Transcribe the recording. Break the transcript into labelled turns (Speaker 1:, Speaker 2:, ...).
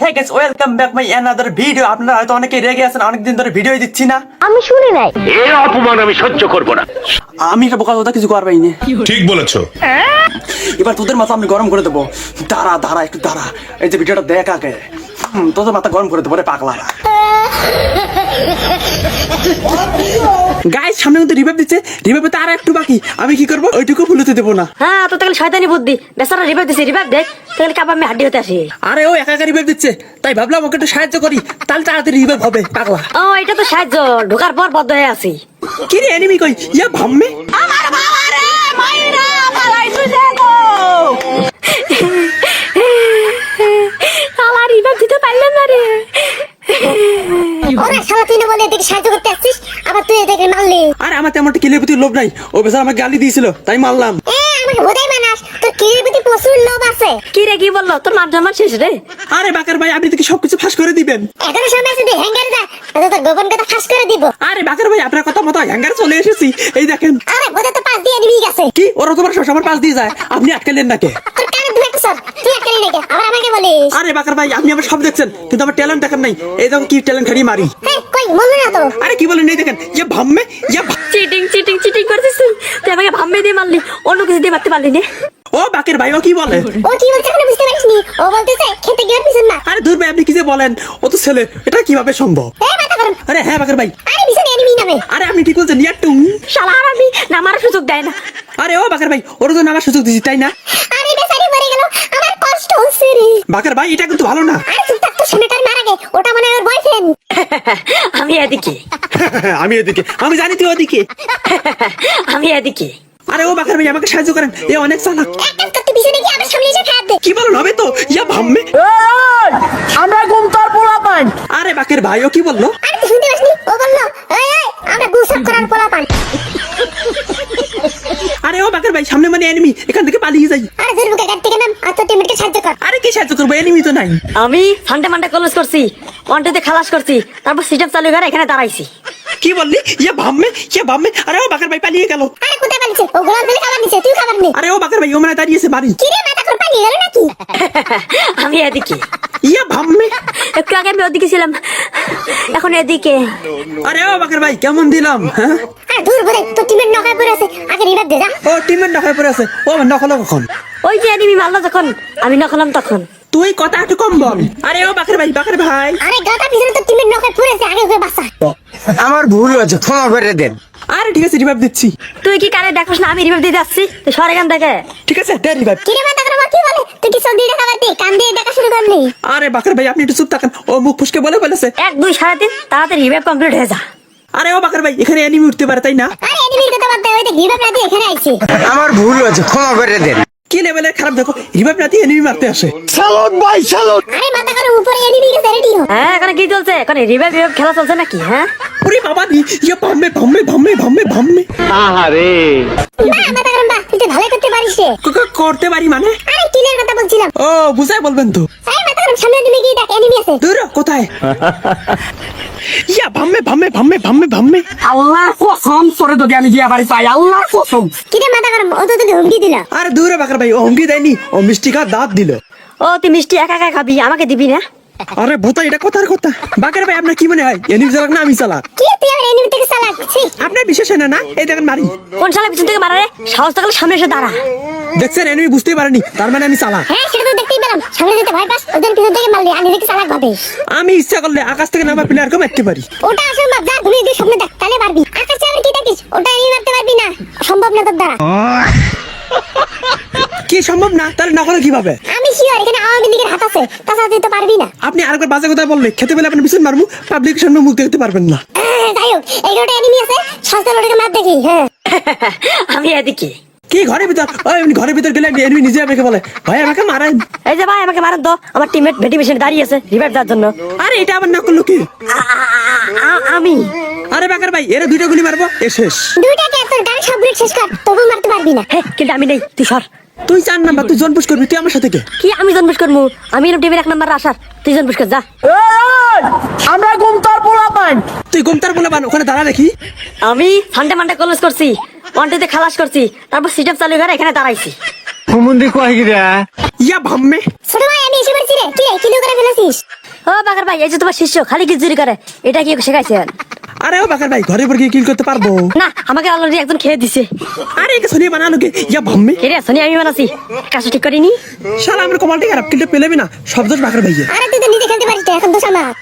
Speaker 1: Hey guys welcome back my another video আপনারা হয়তো অনেকে রেগে আছেন অনেকদিন ধরে ভিডিও দিচ্ছি না।
Speaker 2: আমি শুনি নাই।
Speaker 3: অপমান আমি সহ্য করব না।
Speaker 1: আমি এটা বোকা কথা কিছু করবাই না।
Speaker 4: ঠিক বলেছ।
Speaker 1: এবার তোদের মাথা আমি গরম করে দেবো। দাঁড়া দাঁড়া একটু দাঁড়া। এই যে ভিডিওটা দেখ আগে। তোদের মাথা গরম করে দেবো রে পাগলা গাইস সামনে কিন্তু রিভাইভ দিচ্ছে। রিভাইভে তো আর একটু বাকি। আমি কি করব? ওইটুকু ভুলতে দেবো না।
Speaker 2: হ্যাঁ তো তাহলে শয়তানি বুদ্ধি। বেচারা রিভাইভ দিছে রিভাইভ দেখ। তাহলে কাপ আমি হাড্ডি হতে আসি।
Speaker 1: আরে ও একা একা রিভাইভ দিচ্ছে। তাই ভাবলাম ওকে একটু সাহায্য করি। তাহলে তাড়াতাড়ি রিভাইভ হবে পাগলা।
Speaker 2: ও এটা তো সাহায্য। ঢোকার পর বদ্ধ হয়ে আছি।
Speaker 1: কি রে এনিমি কই? ইয়া ভাম্মে?
Speaker 2: আমার বাবা!
Speaker 5: সাহায্য করতে আসছিস? আবার তুই মারলি।
Speaker 1: আরে আমার তেমন একটা কিলের প্রতি লোভ নাই। ও বেচারা আমাকে গালি দিয়েছিল তাই মারলাম।
Speaker 5: এ আমাকে বোধাই তোর কিরির প্রতি প্রচুর লোভ আছে।
Speaker 2: কি রে কি বলল? তোর জন্মার শেষ রে।
Speaker 1: আরে বাকার ভাই আপনি থেকে সবকিছু ফাঁস করে দিবেন।
Speaker 5: এখনও সময় আছে হ্যাঙ্গারে যা। তোর গোপন কথা ফাঁস করে দিব।
Speaker 1: আরে বাকার ভাই আপনার কথা মতো হ্যাঙ্গার চলে এসেছি। এই দেখেন।
Speaker 5: আরে বোধহয় তো পাঁচ দিয়ে নিবি গেছে
Speaker 1: কি? ওরা তোমার সব পাশ দিয়ে যায়। আপনি আটকালেন নাকি?
Speaker 5: তোর কানে তুই নাকি আবার আমাকে বলিস।
Speaker 1: আরে বাকার ভাই আপনি আমার সব দেখছেন কিন্তু আমার ট্যালেন্ট দেখেন নাই। এই দেখো কি ট্যালেন্ট মারি।
Speaker 5: কই না তো।
Speaker 1: আরে কি বলেন এই দেখেন ইয়ে ভাম্মে ইয়ে ভা-
Speaker 2: চিটিং চিটিং চিটিং করছিস তুই। তুই আমাকে ভাম্বে দিয়ে মারলি অন্য কিছু দিয়ে মারতে পারলি না।
Speaker 1: ও বাকের ভাই ও কি বলে?
Speaker 5: ও কি বলছে বুঝতে পারিস নি ও বলতেছে খেতে গিয়ে পিছন না।
Speaker 1: আরে দূর ভাই আপনি কি যে বলেন? ও তো ছেলে এটা কীভাবে সম্ভব?
Speaker 5: এ মাথা গরম।
Speaker 1: আরে হ্যাঁ বাকের ভাই।
Speaker 5: আরে পিছনে এনিমি নামে।
Speaker 1: আরে আপনি ঠিক বলছেন ইয়া টুং
Speaker 2: শালা আর আমি নামার সুযোগ দেয় না।
Speaker 1: আরে ও বাকের ভাই ওর জন্য আমার সুযোগ দিচ্ছি তাই না
Speaker 5: আরে বেচারি মরে গেল আমার কষ্ট হচ্ছে রে।
Speaker 1: বাকের ভাই এটা কিন্তু ভালো না।
Speaker 5: আরে চুপ তো সামনেটার মারা গে ওটা মনে হয় ওর বয়ফ্রেন্ড
Speaker 2: আমি এদিকে।
Speaker 1: আমি এদিকে। আমি জানি তুই ওদিকে।
Speaker 2: আমি এদিকে।
Speaker 1: আরে ও বাকের ভাই আমাকে সাহায্য করেন। এ অনেক চালাক।
Speaker 5: এক কাজ করতে পিছনে গিয়ে আমার সামনে এসে খারাপ দে।
Speaker 1: কি বলেন হবে তো? ইয়া ভাম্মে।
Speaker 6: আমরা ঘুম তার পোলা পান
Speaker 1: আরে বাকের ভাই ও কি বলল?
Speaker 5: আরে
Speaker 1: ভাই সামনে মানে এনিমি এখান থেকে পালিয়ে যাই।
Speaker 5: আরে দূর মুখে গাড়ি থেকে নাম আর তোর টিমমেটকে সাহায্য কর।
Speaker 1: আরে কি সাহায্য করব? এনিমি তো নাই।
Speaker 2: আমি ফান্ডা ফান্ডে কলস করছি ওয়ানটেতে খালাস করছি তারপর সিস্টেম চালু করে এখানে দাঁড়াইছি।
Speaker 1: কি বললি? ইয়া ভাম্মে ইয়া ভাম্মে আরে ও বাকার ভাই পালিয়ে গেল।
Speaker 5: আরে কোথায় পালিয়েছে? ও গোলাম দিলে খাবার নিছে তুই খাবার নে।
Speaker 1: আরে ও বাকার ভাই ও মানে দাঁড়িয়েছে বাড়ি।
Speaker 5: কি রে মাথা কর পালিয়ে গেল নাকি?
Speaker 2: আমি এদিকে।
Speaker 1: ইয়া ভাম্মে।
Speaker 2: একটু আগে আমি ওদিকে ছিলাম। এখন এদিকে।
Speaker 1: আরে ও বাকের ভাই কেমন দিলাম হ্যাঁ?
Speaker 5: আরে দূর বুড়ে তোর টিমের নখায় পড়ে আছে। আগে রিভার দে যা।
Speaker 1: ও টিমের নখায় পড়ে আছে। ও নখলো কখন?
Speaker 2: ওই যে এনিমি মারলো যখন আমি নখলাম তখন।
Speaker 1: তুই কথা একটু কম বল। আরে ও বাকের ভাই বাকের ভাই।
Speaker 5: আরে গাটা পিছনে তোর টিমের নখায় পড়ে আছে আগে ওকে বাসা
Speaker 6: আমার ভুল হয়েছে ক্ষমা করে দেন।
Speaker 1: আরে ঠিক আছে রিভাইভ দিচ্ছি।
Speaker 2: তুই কি কানে দেখোস না? আমি রিভাইভ দিয়ে যাচ্ছি। তুই সর এখান থেকে।
Speaker 1: ঠিক আছে দে রিভাইভ
Speaker 5: কি রে কি বলে? তুই কি চোখ দেখা কান দিয়ে দেখা শুরু করলি।
Speaker 1: আরে বাকের ভাই আপনি একটু চুপ থাকেন। ও মুখ ফুসকে বলে বলেছে
Speaker 2: এক দুই সাড়ে তিন তাড়াতাড়ি রিভাইভ কমপ্লিট হয়ে যা।
Speaker 1: আরে ও বাকর ভাই এখানে এনিমি উঠতে পারে তাই না?
Speaker 5: আরে এনিমির কথা বাদ দে ওই দেখ রিভার না দিয়ে এখানে আইছে।
Speaker 6: আমার ভুল হয়েছে ক্ষমা করে দেন।
Speaker 1: কি লেভেলের খারাপ? দেখো রিভাইভ না দিয়ে এনিমি মারতে আসে।
Speaker 6: সালন ভাই সালন
Speaker 5: আরে মাথা করে উপরে এনিমি গেছে রেডি হ
Speaker 2: হ্যাঁ এখানে কি চলছে? এখানে রিভাইভ রিভাইভ খেলা চলছে নাকি হ্যাঁ?
Speaker 1: পুরি বাবা দি ইয়া ভাম্মে ভাম্মে ভাম্মে ভাম্মে ভাম্মে
Speaker 3: আহারে।
Speaker 5: বাহ মাথা করে বাহ তুই তো ভালো করতে পারিস রে।
Speaker 1: ক- ক- করতে পারি মানে?
Speaker 5: আরে কিলের কথা বলছিলাম।
Speaker 1: ও বুঝাই বলবেন তো।
Speaker 5: আরে সামনে গিয়ে দেখ এনিমি আছে।
Speaker 1: দূর কোথায়? ইয়া ভাম্মে ভাম্মে ভাম্মে ভাম্মে ভাম্মে।
Speaker 6: আল্লাহ কসম সরে আমি দিয়া বাড়ি পাই কসম।
Speaker 5: কি রে মাথা ও তো তোকে হুমকি দিল?
Speaker 1: আরে দূরে বাকার ভাই ও হুমকি দেয়নি ও দাঁত দিল।
Speaker 2: ও তুই মিষ্টি একা একা খাবি আমাকে দিবি না?
Speaker 1: আরে ভোতা এটা কথার কথা। বাকার ভাই আপনার কি মনে হয় এনিমি চালাক না আমি চালাক?
Speaker 5: কি তুই আমার এনিমি থেকে চালাক? ছি।
Speaker 1: আপনার বিশেষ হয় না না? এই দেখেন মারি
Speaker 2: কোন সালে পিছন থেকে মারা রে সাহস থাকলে সামনে এসে দাঁড়া।
Speaker 1: দেখছেন এনিমি বুঝতেই পারেনি তার মানে আমি চালাক।
Speaker 5: হ্যাঁ সেটা সামনে যেতে ভয় পাস ওদের পিছন থেকে মারলি আমি দেখি চালাক ভাবিস।
Speaker 1: আমি ইচ্ছা করলে আকাশ থেকে নামা প্লেয়ারকে মারতে পারি।
Speaker 5: ওটা অসম্ভব যা ঘুমিয়ে দিয়ে স্বপ্ন দেখ তাহলে পারবি। আকাশে কি দেখিস? ওটা মারতে পারবি না। সম্ভব না তোর দ্বারা।
Speaker 1: কি সম্ভব না? তাহলে না করে কীভাবে?
Speaker 5: আমি শিওর এখানে আওয়ামী লীগের হাত আছে তাছাড়া তুই তো পারবি না।
Speaker 1: আপনি আরেকবার বাজে কথা বললে খেতে পেলে আপনি পিছন মারবো পাবলিক সামনে মুখ দেখতে পারবেন না।
Speaker 5: যাই হোক এগারোটা এনিমি আছে সস্তা লোটাকে মার দেখি হ্যাঁ।
Speaker 2: আমি এদিকে।
Speaker 1: কি ঘরের ভিতর? ওই উনি ঘরের ভিতর গেলে এনিমি নিজে আমাকে বলে ভাই আমাকে মারেন।
Speaker 2: এই যে ভাই আমাকে মারেন তো। আমার টিমমেট ভেটি মেশিনে দাঁড়িয়ে আছে রিভাইভ দেওয়ার জন্য।
Speaker 1: আরে এটা আবার না করল কি
Speaker 2: আমি।
Speaker 1: আরে বাকার ভাই এরা দুইটা গুলি মারবো এ শেষ।
Speaker 5: দুইটা কে? তোর গান সব বুলেট শেষ কর তবু মারতে পারবি না।
Speaker 2: হে কিন্তু আমি নেই তুই সর।
Speaker 1: তুই চার নাম্বার তুই জনপুষ করবি তুই আমার সাথে কে?
Speaker 2: কি আমি জন্মুষ করব আমি এরকম টিমের এক নাম্বার আসার তুই জন্মুষ কর যা।
Speaker 6: আমরা ঘুম তার পোলা পান
Speaker 1: তুই গুমতার বলে বান ওখানে দাঁড়া দেখি।
Speaker 2: আমি ফান্ডে ফান্ডে কলেজ করছি। ওয়ানটেতে খালাস করছি তারপর সিস্টেম চালু করে এখানে দাঁড়াইছি।
Speaker 6: হুমুন্দি কয় গিরা
Speaker 1: ইয়া ভাম্মে।
Speaker 5: ছোট ভাই আমি এসে পড়ছি রে। কি রে কিলো করে ফেলেছি জানিস
Speaker 2: ও বাকার ভাই এই যে তোমার শিষ্য খালি গিজুরি করে এটা কি শেখাইছেন
Speaker 1: আরে ও বাকার ভাই ঘরে গিয়ে কিল করতে পারব?
Speaker 2: না আমাকে অলরেডি একজন খেয়ে দিছে।
Speaker 1: আরে একে সোনিয়া বানালো কে? ইয়া ভাম্মি।
Speaker 2: কে রে সোনিয়া আমি বানাছি। কাজটা ঠিক করিনি?
Speaker 1: শালা আমার কমালটি খারাপ কিলটা পেলেবি না। সব দোষ বাকার ভাইয়া
Speaker 5: আরে তুই তো নিজে খেলতে পারিস এখন দোষ আমার।